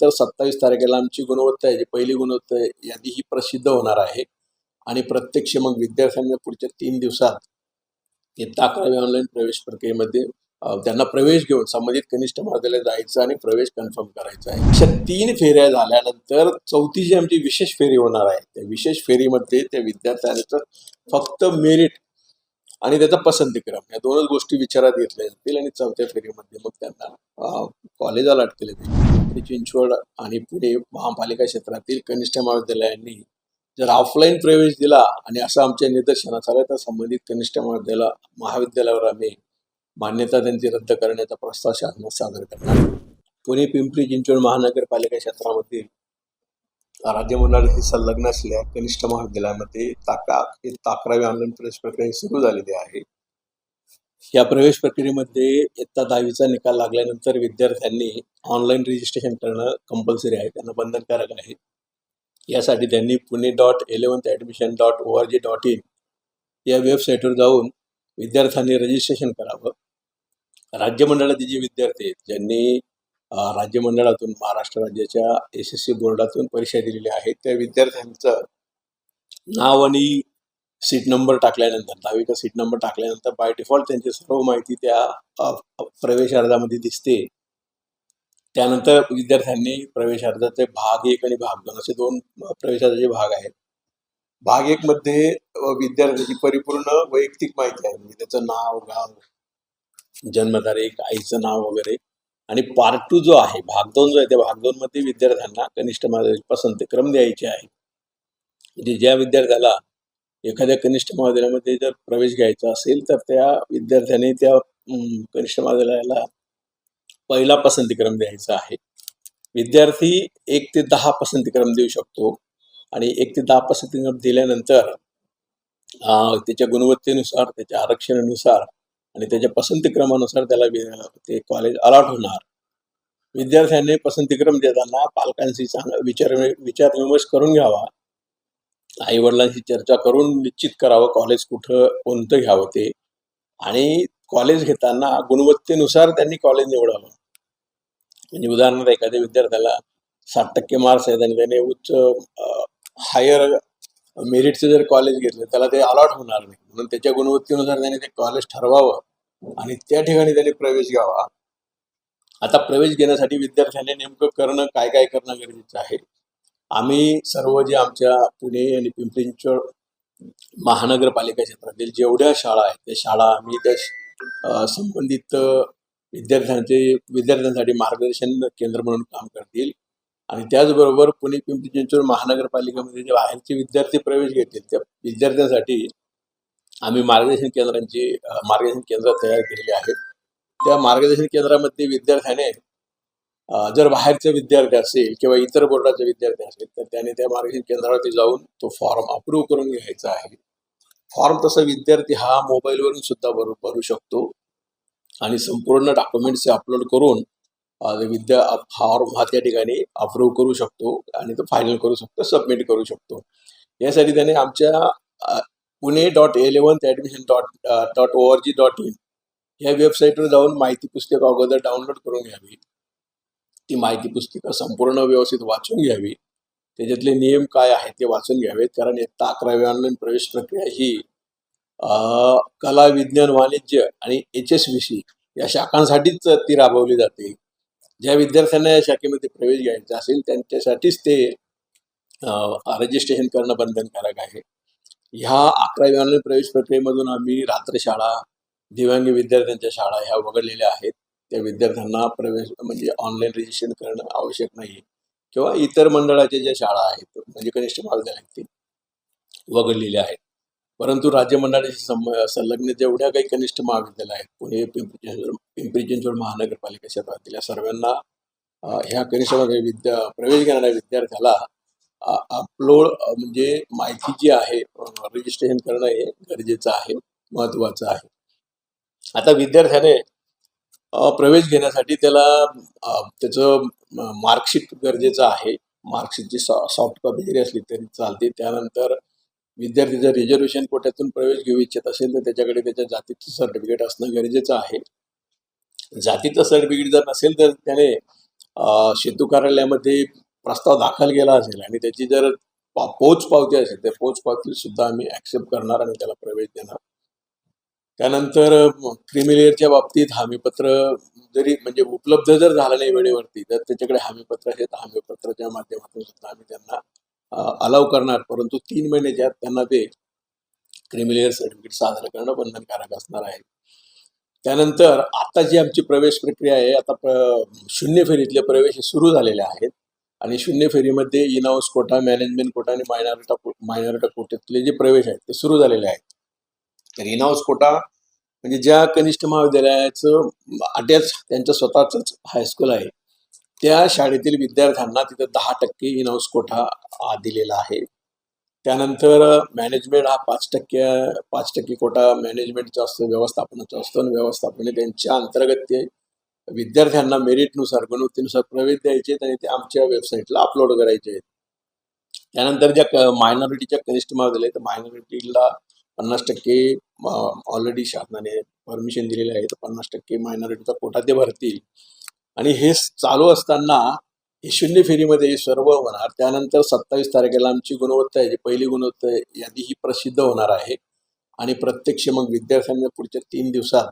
तर सत्तावीस तारखेला आमची गुणवत्ता आहे जी पहिली गुणवत्ता यादी ही प्रसिद्ध होणार आहे. आणि प्रत्यक्ष मग विद्यार्थ्यांना पुढच्या तीन दिवसात इयत्ता अकरावी ऑनलाईन प्रवेश प्रक्रियेमध्ये त्यांना प्रवेश घेऊन संबंधित कनिष्ठ महाविद्यालयात जायचं आणि प्रवेश कन्फर्म करायचा आहे. अशा तीन फेऱ्या झाल्यानंतर चौथी जी आमची विशेष फेरी होणार आहे त्या विशेष फेरीमध्ये त्या विद्यार्थ्यांचं फक्त मेरिट आणि त्याचा पसंतीक्रम. या दोनच गोष्टी विचारात घेतल्या जातील आणि चौथ्या फेरीमध्ये मग त्यांना कॉलेज अलॉट केले जाईल. पिंपरी चिंचवड आणि पुणे महापालिका क्षेत्रातील कनिष्ठ महाविद्यालयांनी जर ऑफलाईन प्रवेश दिला आणि असं आमच्या निदर्शनास आलं तर संबंधित कनिष्ठ महाविद्यालय महाविद्यालयावर आम्ही मान्यता त्यांची रद्द करण्याचा प्रस्ताव शासनात सादर करणार. पुणे पिंपरी चिंचवड महानगरपालिका क्षेत्रामधील राज्य मंडळाशी संलग्न असलेल्या कनिष्ठ महाविद्यालयामध्ये ताका हे अकरावी ऑनलाईन प्रवेश प्रक्रिया सुरू झालेली आहे. या प्रवेश प्रक्रियेमध्ये इयत्ता दहावीचा निकाल लागल्यानंतर विद्यार्थ्यांनी ऑनलाईन रजिस्ट्रेशन करणं कंपल्सरी आहे त्यांना बंधनकारक आहे. यासाठी त्यांनी Pune dot eleventh admission dot O R G dot in या वेबसाईटवर जाऊन विद्यार्थ्यांनी रजिस्ट्रेशन करावं. राज्य मंडळाचे जे विद्यार्थी आहेत ज्यांनी राज्य मंडळातून महाराष्ट्र राज्याच्या एस एस सी बोर्डातून परीक्षा दिलेल्या आहेत. त्या विद्यार्थ्यांचं नाव आणि सीट नंबर टाकल्यानंतर दहावीचा सीट नंबर टाकल्यानंतर बाय डिफॉल्ट त्यांची सर्व माहिती त्या प्रवेश अर्जामध्ये दिसते. त्यानंतर विद्यार्थ्यांनी प्रवेश अर्जाचे भाग एक आणि भाग दोन असे दोन प्रवेश अर्जाचे भाग आहेत. भाग एक मध्ये विद्यार्थ्याची परिपूर्ण वैयक्तिक माहिती आहे. म्हणजे त्याचं नाव गाव जन्मतारीख आईचं नाव वगैरे. आणि पार्ट टू जो आहे भाग दोन जो आहे त्या भाग दोन मध्ये विद्यार्थ्यांना कनिष्ठ महाविद्यालय पसंत क्रम द्यायचे आहे. म्हणजे ज्या विद्यार्थ्याला एखाद्या कनिष्ठ महाविद्यालयामध्ये जर प्रवेश घ्यायचा असेल तर त्या विद्यार्थ्याने त्या कनिष्ठ महाविद्यालयाला पहिला पसंतीक्रम द्यायचा आहे. विद्यार्थी एक ते दहा पसंतीक्रम देऊ शकतो आणि एक ते दहा पसंतीक्रम दिल्यानंतर त्याच्या गुणवत्तेनुसार त्याच्या आरक्षणानुसार आणि त्याच्या पसंतीक्रमानुसार त्याला ते कॉलेज अलॉट होणार. विद्यार्थ्यांनी पसंतीक्रम देताना पालकांशी चांगला विचार विचारविमर्श करून घ्यावा. आई वडिलांशी चर्चा करून निश्चित करावं कॉलेज कुठं कोणतं घ्यावं ते. आणि कॉलेज घेताना गुणवत्तेनुसार त्यांनी कॉलेज निवडावं. म्हणजे उदाहरणार्थ एखाद्या विद्यार्थ्याला साठ टक्के मार्क्स आहेत आणि त्याने उच्च हायर मेरिटचं जर कॉलेज घेतलं त्याला ते अलॉट होणार नाही. म्हणून त्याच्या गुणवत्तेनुसार त्याने ते कॉलेज ठरवावं आणि त्या ठिकाणी त्याने प्रवेश घ्यावा. आता प्रवेश घेण्यासाठी विद्यार्थ्यांनी नेमकं करणं काय काय करणं गरजेचं आहे? आम्ही सर्व जे आमच्या पुणे आणि पिंपरी चिंचवड महानगरपालिका क्षेत्रातील जेवढ्या शाळा आहेत त्या शाळा आम्ही त्या संबंधित विद्यार्थ्यांचे विद्यार्थ्यांसाठी मार्गदर्शन केंद्र म्हणून काम करतील. आणि त्याचबरोबर पुणे पिंपरी चिंचवड महानगरपालिकेमध्ये जे बाहेरचे विद्यार्थी प्रवेश घेतील त्या विद्यार्थ्यांसाठी आम्ही मार्गदर्शन केंद्रांची मार्गदर्शन केंद्र तयार केलेली आहेत. त्या मार्गदर्शन केंद्रामध्ये विद्यार्थ्याने जर बाहेरचे विद्यार्थी असेल किंवा इतर बोर्डाचे विद्यार्थी असेल तर त्याने त्या मार्गदर्शन केंद्रावरती जाऊन तो फॉर्म अप्रूव्ह करून घ्यायचा आहे. फॉर्म तसा विद्यार्थी हा मोबाईलवरून सुद्धा भरू भरू शकतो. आणि संपूर्ण डॉक्युमेंट्स अपलोड करून विद्या फॉर्म हा त्या ठिकाणी अप्रूव्ह करू शकतो आणि तो फायनल करू शकतो सबमिट करू शकतो. यासाठी त्याने आमच्या Pune dot eleventh admission dot dot O R G dot in या वेबसाईटवर जाऊन माहिती पुस्तक अगोदर डाउनलोड करून घ्यावी. ती माहिती पुस्तिका संपूर्ण व्यवस्थित वाचून घ्यावी. त्याच्यातले नियम काय आहेत ते वाचून घ्यावेत. कारण इयत्ता अकरावी ऑनलाईन प्रवेश प्रक्रिया ही कला विज्ञान वाणिज्य आणि एच एस व्ही सी या शाखांसाठीच ती राबवली जाते. ज्या विद्यार्थ्यांना या शाखेमध्ये प्रवेश घ्यायचा असेल त्यांच्यासाठीच ते रजिस्ट्रेशन करणं बंधनकारक आहे. ह्या अकरावी ऑनलाईन प्रवेश प्रक्रियेमधून आम्ही रात्र शाळा दिव्यांग विद्यार्थ्यांच्या शाळा ह्या वगळलेल्या आहेत. त्या विद्यार्थ्यांना प्रवेश म्हणजे ऑनलाईन रजिस्ट्रेशन करणं आवश्यक नाही किंवा इतर मंडळाच्या ज्या शाळा आहेत म्हणजे कनिष्ठ महाविद्यालय ते वगळलेले आहेत परंतु राज्य मंडळाशी सम संलग्न जेवढ्या काही कनिष्ठ महाविद्यालय आहेत पुणे पिंपरी चिंचवड पिंपरी चिंचवड महानगरपालिका क्षेत्रातील या सर्वांना ह्या कनिष्ठ विद्या प्रवेश घेणाऱ्या विद्यार्थ्याला अपलोड म्हणजे माहिती जी आहे रजिस्ट्रेशन करणं हे गरजेचं आहे महत्त्वाचं आहे. आता विद्यार्थ्याने प्रवेश घेण्यासाठी त्याला त्याचं मार्कशीट गरजेचं आहे. मार्कशीटची सॉफ्ट कॉपी जरी असली तरी चालते. त्यानंतर विद्यार्थी जर रिझर्वेशन कोट्यातून प्रवेश घेऊ इच्छित असेल तर त्याच्याकडे त्याच्या जातीचं सर्टिफिकेट असणं गरजेचं आहे. जातीचं सर्टिफिकेट जर नसेल तर त्याने सेतू कार्यालयामध्ये प्रस्ताव दाखल केला असेल आणि त्याची जर पा- पोच पावती असेल तर पोच पावती सुद्धा आम्ही ऍक्सेप्ट करणार आणि त्याला प्रवेश देणार. त्यानंतर क्रिमिलेअरच्या बाबतीत हमीपत्र जरी म्हणजे उपलब्ध जर झालं नाही वेळेवरती तर त्याच्याकडे हमीपत्र आहे तर हमीपत्राच्या माध्यमातून सुद्धा आम्ही त्यांना अलाव करणार. परंतु तीन महिन्याच्या आत त्यांना ते क्रिमिलेअर सर्टिफिकेट सादर करणं बंधनकारक असणार आहे. त्यानंतर आता जी आमची प्रवेश प्रक्रिया आहे आता प्र- शून्य फेरीतले प्रवेश सुरू झालेले आहेत. आणि शून्य फेरीमध्ये in house quota management quota आणि मायनॉरिटा मायनॉरिटा कोट्यातले जे प्रवेश आहेत ते सुरू झालेले आहेत. तर इन हाऊस कोटा म्हणजे ज्या कनिष्ठ महाविद्यालयाचं अटॅच त्यांचं स्वतःच हायस्कूल आहे. त्या शाळेतील विद्यार्थ्यांना तिथं दहा टक्के इन हाऊस कोठा दिलेला आहे. त्यानंतर मॅनेजमेंट हा पाच टक्के पाच टक्के कोटा मॅनेजमेंटचा असतो व्यवस्थापनाचा असतो आणि व्यवस्थापन त्यांच्या अंतर्गत ते विद्यार्थ्यांना मेरिटनुसार गुणवत्तेनुसार प्रवेश द्यायचे आणि ते आमच्या वेबसाईटला अपलोड करायचे आहेत. त्यानंतर ज्या मायनॉरिटीच्या कनिष्ठ महाविद्यालय तर मायनॉरिटीला पन्नास टक्के ऑलरेडी शासनाने परमिशन दिलेले आहे तर पन्नास टक्के मायनॉरिटीचा कोटा ते भरतील. आणि हे चालू असताना ही शून्य फेरीमध्ये सर्व होणार. त्यानंतर सत्तावीस तारखेला आमची गुणवत्ता आहे जी पहिली गुणवत्ता यादी ही प्रसिद्ध होणार आहे. आणि प्रत्यक्ष मग विद्यार्थ्यांना पुढच्या तीन दिवसात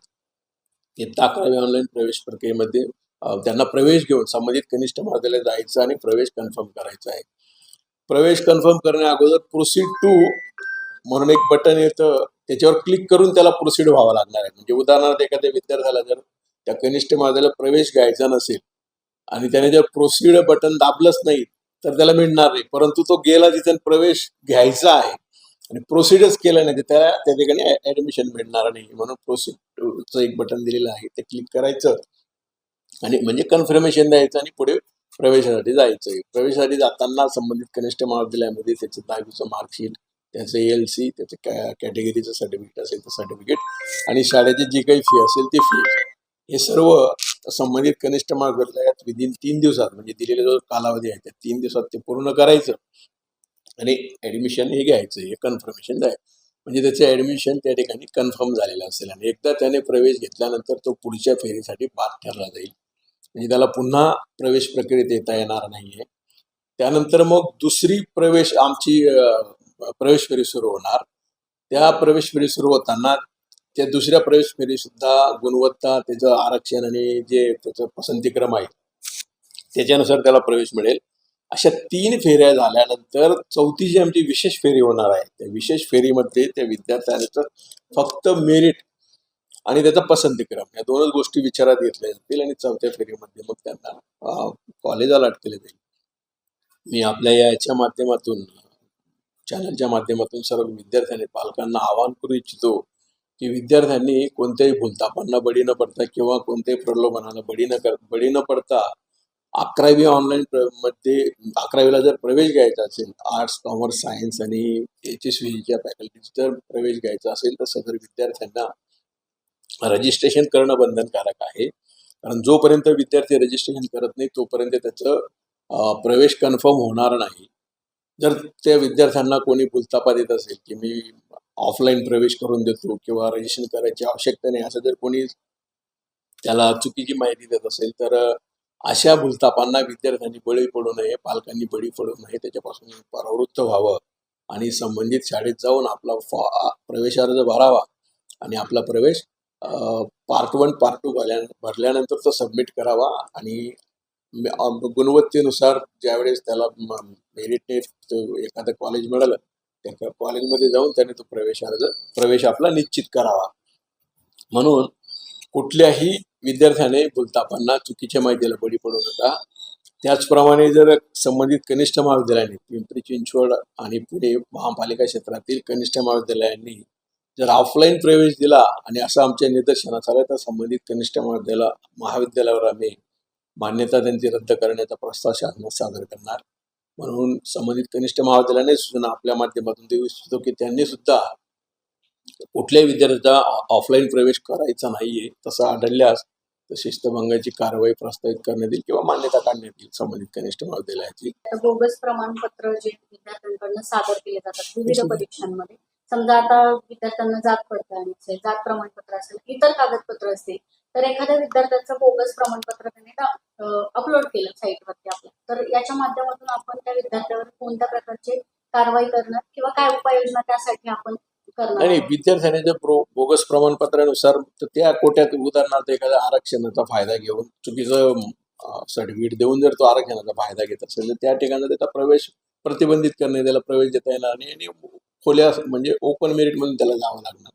इयत्ता अकरावी ऑनलाईन प्रवेश प्रक्रियेमध्ये त्यांना प्रवेश घेऊन संबंधित कनिष्ठ महाविद्यालयात जायचं आणि प्रवेश कन्फर्म करायचा आहे. प्रवेश कन्फर्म करण्या अगोदर प्रोसीड टू म्हणून एक बटन येतं. त्याच्यावर क्लिक करून त्याला प्रोसीड व्हावं लागणार आहे. म्हणजे उदाहरणार्थ एखाद्या विद्यार्थ्याला जर त्या कनिष्ठ महाविद्यालयात प्रवेश घ्यायचा नसेल आणि त्याने जर प्रोसीड बटन दाबलंच नाही तर त्याला मिळणार नाही. परंतु तो गेला तिथे प्रवेश घ्यायचा आहे. आणि प्रोसिडच केलं नाही तर त्याला त्या ठिकाणी ऍडमिशन मिळणार नाही. म्हणून प्रोसिडचं एक बटन दिलेलं आहे. ते क्लिक करायचं. आणि म्हणजे कन्फर्मेशन द्यायचं आणि पुढे प्रवेशासाठी जायचं प्रवेशासाठी जाताना संबंधित कनिष्ठ महाविद्यालयामध्ये त्याचं दहावीचं मार्कशीट त्याचं एल सी त्याचं कॅ कॅटेगरीचं सर्टिफिकेट असेल तर सर्टिफिकेट आणि शाळेची जी काही फी असेल ती फी. हे सर्व संबंधित कनिष्ठ महाविद्यालयात विदिन तीन दिवसात म्हणजे दिलेला जो कालावधी आहे त्या तीन दिवसात ते पूर्ण करायचं. आणि ऍडमिशन हे घ्यायचं हे कन्फर्मेशन द्यायचं. म्हणजे त्याचं ऍडमिशन त्या ठिकाणी कन्फर्म झालेलं असेल. आणि एकदा त्याने प्रवेश घेतल्यानंतर तो पुढच्या फेरीसाठी बाद ठरला जाईल. म्हणजे त्याला पुन्हा प्रवेश प्रक्रियेत येता येणार नाहीये. त्यानंतर मग दुसरी प्रवेश आमची प्रवेश फेरी सुरू होणार. त्या प्रवेश फेरी सुरू होताना त्या दुसऱ्या प्रवेश फेरी सुद्धा गुणवत्ता त्याचं आरक्षण आणि जे त्याचं पसंतीक्रम आहे त्याच्यानुसार त्याला प्रवेश मिळेल. अशा तीन फेऱ्या झाल्यानंतर चौथी जी आमची विशेष फेरी होणार आहे. त्या विशेष फेरीमध्ये त्या विद्यार्थ्यांचं फक्त मेरिट आणि त्याचा पसंतीक्रम या दोनच गोष्टी विचारात घेतल्या जातील आणि चौथ्या फेरीमध्ये मग त्यांना कॉलेजाला अटकले जाईल. मी आपल्या याच्या माध्यमातून चॅनलच्या माध्यमातून सर्व विद्यार्थ्यांनी पालकांना आवाहन करू इच्छितो की विद्यार्थ्यांनी कोणत्याही भूलतापांना बळी न पडता किंवा कोणत्याही प्रलोभनाला बळी न कर बळी न पडता अकरावी ऑनलाईन मध्ये अकरावीला जर प्रवेश घ्यायचा असेल आर्ट्स कॉमर्स सायन्स आणि एच एस व्हीच्या फॅकल्टीज जर प्रवेश घ्यायचा असेल तर सदर विद्यार्थ्यांना रजिस्ट्रेशन करणं बंधनकारक आहे. कारण जोपर्यंत विद्यार्थी रजिस्ट्रेशन करत नाही तोपर्यंत त्याचं प्रवेश कन्फर्म होणार नाही. जर त्या विद्यार्थ्यांना कोणी भूलतापा देत असेल की मी ऑफलाईन प्रवेश करून देतो किंवा रजिस्ट्रेशन करायची आवश्यकता नाही असं जर कोणी त्याला चुकीची माहिती देत असेल तर अशा भूलतापांना विद्यार्थ्यांनी बळी पडू नये पालकांनी बळी पडू नये त्याच्यापासून परावृत्त व्हावं आणि संबंधित शाळेत जाऊन आपला फॉ प्रवेश अर्ज भरावा आणि आपला प्रवेश पार्ट वन पार्ट टू भरल्या भरल्यानंतर तो सबमिट करावा आणि गुणवत्तेनुसार ज्यावेळेस त्याला मेरिटने एखादं कॉलेज मिळालं त्या कॉलेजमध्ये जाऊन त्याने तो प्रवेश अर्ज प्रवेश आपला निश्चित करावा. म्हणून कुठल्याही विद्यार्थ्याने बोलतापांना चुकीच्या माहितीला बळी पडू नका. त्याचप्रमाणे जर संबंधित कनिष्ठ महाविद्यालयाने पिंपरी चिंचवड आणि पुणे महापालिका क्षेत्रातील कनिष्ठ महाविद्यालयांनी जर ऑफलाईन प्रवेश दिला आणि असं आमच्या निदर्शनास आलं तर संबंधित कनिष्ठ महाविद्यालय महाविद्यालयावर आम्ही मान्यता त्यांची रद्द करण्याचा प्रस्ताव शासनात सादर करणार. म्हणून संबंधित कनिष्ठ महाविद्यालयाने सूचना आपल्या माध्यमातून देऊ इच्छितो की त्यांनी सुद्धा कुठल्याही विद्यार्थ्याचा ऑफलाईन प्रवेश करायचा नाहीये तसं आढळल्यास तर शिस्तभंगाची कारवाई प्रस्तावित करण्यात येईल किंवा मान्यता काढण्यात येईल संबंधित कनिष्ठ महाविद्यालयाची. बोगस प्रमाणपत्र जे विद्यार्थ्यांकडनं सादर केले जातात विविध परीक्षांमध्ये. समजा आता विद्यार्थ्यांना जात पडताळणी असेल जात प्रमाणपत्र असेल इतर कागदपत्र असतील तर एखाद्या विद्यार्थ्याचं बोगस प्रमाणपत्र त्याने अपलोड केलं साईटवरती आपल्या तर याच्या माध्यमातून आपण त्या विद्यार्थ्यावर कोणत्या प्रकारचे कारवाई करणार किंवा काय उपाययोजना त्यासाठी आपण आणि? विद्यार्थ्याने जर प्रो बोगस प्रमाणपत्रानुसार तर त्या कोट्यात उदाहरणार्थ एखाद्या आरक्षणाचा फायदा घेऊन चुकीचं सर्टिफिकेट देऊन जर तो आरक्षणाचा फायदा घेत असेल तर त्या ठिकाणी त्याचा प्रवेश प्रतिबंधित करणे त्याला प्रवेश देता येणार आणि खोल्या म्हणजे ओपन मेरिट मधून त्याला जावं लागणार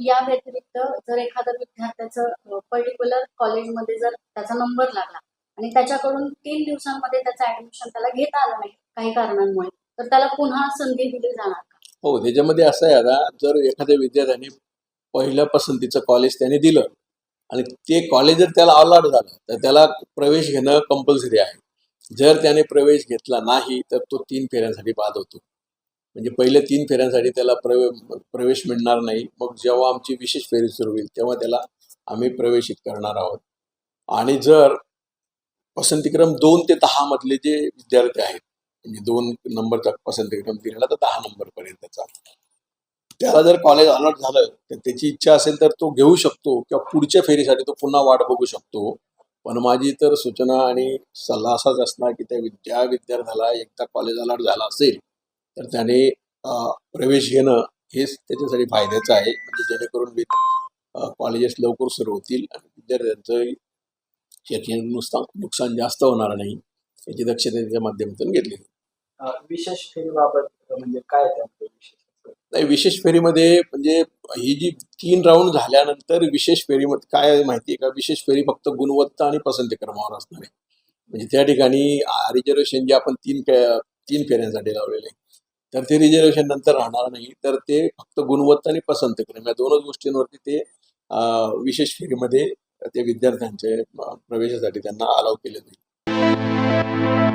या व्यतिरिक्त जर एखाद्या विद्यार्थ्याचं पर्टिक्युलर कॉलेजमध्ये जर त्याचा नंबर लागला आणि त्याच्याकडून तीन दिवसांमध्ये त्याचं ऍडमिशन त्याला घेता आलं नाही काही कारणांमुळे तर त्याला पुन्हा संधी दिली जाणार का? हो त्याच्यामध्ये असं आहे आता जर एखाद्या विद्यार्थ्याने पहिल्या पसंतीचं कॉलेज त्याने दिलं आणि ते कॉलेज जर त्याला अलॉट झालं तर त्याला प्रवेश घेणं कंपल्सरी आहे. जर त्याने प्रवेश घेतला नाही तर तो तीन फेऱ्यांसाठी बाद होतो. म्हणजे पहिल्या तीन फेऱ्यांसाठी त्याला प्रवे प्रवेश मिळणार नाही. मग जेव्हा आमची विशेष फेरी सुरू होईल तेव्हा त्याला आम्ही प्रवेशित करणार आहोत. आणि जर पसंतीक्रम दोन ते दहामधले जे विद्यार्थी आहेत म्हणजे दोन नंबरचा पसंतीक्रम दिलेला तर दहा नंबरपर्यंतचा त्याला जर कॉलेज अलॉट झालं तर त्याची इच्छा असेल तर तो घेऊ शकतो किंवा पुढच्या फेरीसाठी तो पुन्हा वाट बघू शकतो. पण माझी तर सूचना आणि सल्ला असाच असणार की त्या विद्या विद्यार्थ्याला एकदा कॉलेज अलॉट झाला असेल तर त्याने प्रवेश घेणं हेच त्याच्यासाठी फायद्याचं आहे. म्हणजे जेणेकरून कॉलेजेस लवकर सुरू होतील आणि विद्यार्थ्यांचं शैक्षणिक नुकसान नुकसान जास्त होणार नाही याची दक्षता त्याच्या माध्यमातून घेतली विशेष फेरीबाबत म्हणजे काय नाही विशेष फेरीमध्ये म्हणजे ही जी तीन राऊंड झाल्यानंतर विशेष फेरीमध्ये काय माहिती आहे का? विशेष फेरी फक्त गुणवत्ता आणि पसंती क्रमावर असणार आहे. म्हणजे त्या ठिकाणी रिझर्वेशन जे आपण तीन फे- तीन फेऱ्यांसाठी लावलेले आहे. तर ते रिझर्वेशन नंतर राहणार नाही. तर ते फक्त गुणवत्ता आणि पसंत क्रम या दोनच गोष्टींवरती ते विशेष फेरीमध्ये ते विद्यार्थ्यांचे प्रवेशासाठी त्यांना अलाव केले जाईल.